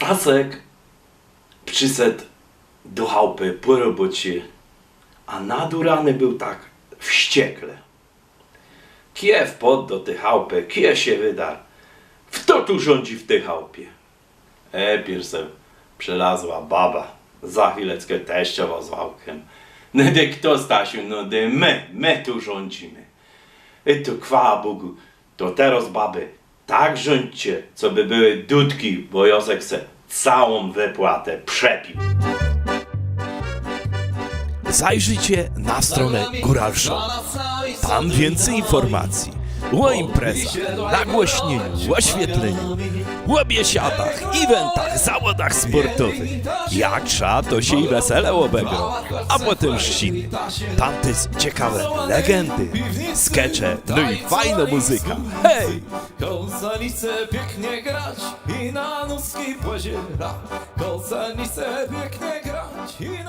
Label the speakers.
Speaker 1: Stasek przyszedł do chałupy po robocie, a nadurany był tak wściekle. Kie wpadł do tej chałupy, kie się wydarł. Kto tu rządzi w tej chałupie? E, piersem przelazła baba. Za chwileczkę teściowa z wałkiem. No de kto Stasiu, no de my, my tu rządzimy. I to chwała Bogu, to teraz baby tak rządźcie, co by były dudki, bo Józek se całą wypłatę przepił.
Speaker 2: Zajrzyjcie na stronę Góralsza. Tam więcej informacji o imprezach, nagłośnieniu, oświetleniu, o biesiadach, eventach, zawodach sportowych. Jak trzeba, to się i wesele obegrą, a potem chrzciny. Tamtys ciekawe legendy, skecze, no i fajna muzyka. Hej!
Speaker 3: Kołsanice pięknie grać i na nóżki pozierać. Kołsanice pięknie grać i